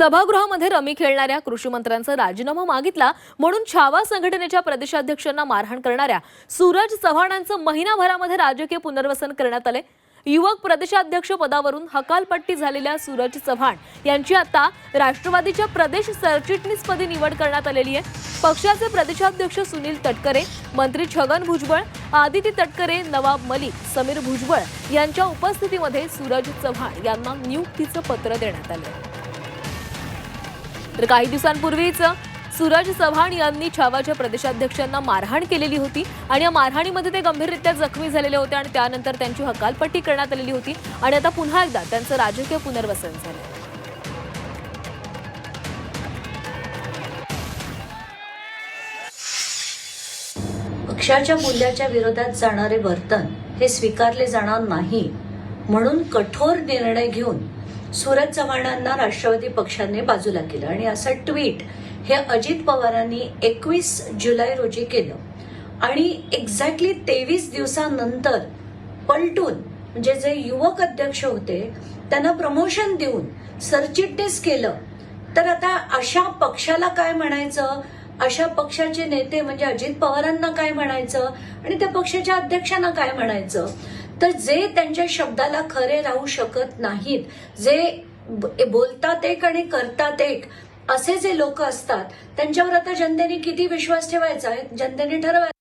सभागृहामध्ये रमी खेळणाऱ्या कृषीमंत्र्यांचा राजीनामा मागितला म्हणून छावा संघटनेच्या प्रदेशाध्यक्षांना मारहाण करणाऱ्या सूरज चव्हाणांचं महिनाभरामध्ये राजकीय पुनर्वसन करण्यात आले. युवक प्रदेशाध्यक्ष पदावरून हकालपट्टी झालेल्या सूरज चव्हाण यांची आता राष्ट्रवादीच्या प्रदेश सरचिटणीसपदी निवड करण्यात आलेली आहे. पक्षाचे प्रदेशाध्यक्ष सुनील तटकरे मंत्री छगन भुजबळ आदिती तटकरे नवाब मलिक समीर भुजबळ यांच्या उपस्थितीमध्ये सूरज चव्हाण यांना नियुक्तीचं पत्र देण्यात आलं तर काही दिवसांपूर्वीच सूरज चव्हाण यांनी छावाच्या प्रदेशाध्यक्षांना मारहाण केलेली होती आणि या मारहाणीमध्ये ते गंभीररित्या जखमी झालेले होते आणि त्यानंतर त्यांची हकालपट्टी करण्यात आलेली होती आणि आता पुन्हा एकदा त्यांचं राजकीय पुनर्वसन झालं पक्षाच्या मूल्याच्या विरोधात जाणारे वर्तन हे स्वीकारले जाणार नाही म्हणून कठोर निर्णय घेऊन सूरज चव्हाणांना राष्ट्रवादी पक्षाने बाजूला केलं. आणि असं ट्विट हे अजित पवारांनी एकवीस जुलै रोजी केलं. आणि एक्झॅक्टली तेवीस दिवसानंतर पलटून म्हणजे जे युवक अध्यक्ष होते त्यांना प्रमोशन देऊन सरचिटणीस केलं. तर आता अशा पक्षाला काय म्हणायचं? अशा पक्षाचे नेते म्हणजे अजित पवारांना काय म्हणायचं? आणि त्या पक्षाच्या अध्यक्षांना काय म्हणायचं? तर जे त्यांच्या शब्दाला खरे राहू शकत नाहीत जे बोलतात एक आणि करतात एक असे जे लोक असतात त्यांच्यावर आता जनतेने किती विश्वास ठेवायचा आहे? जनतेने ठरवायचं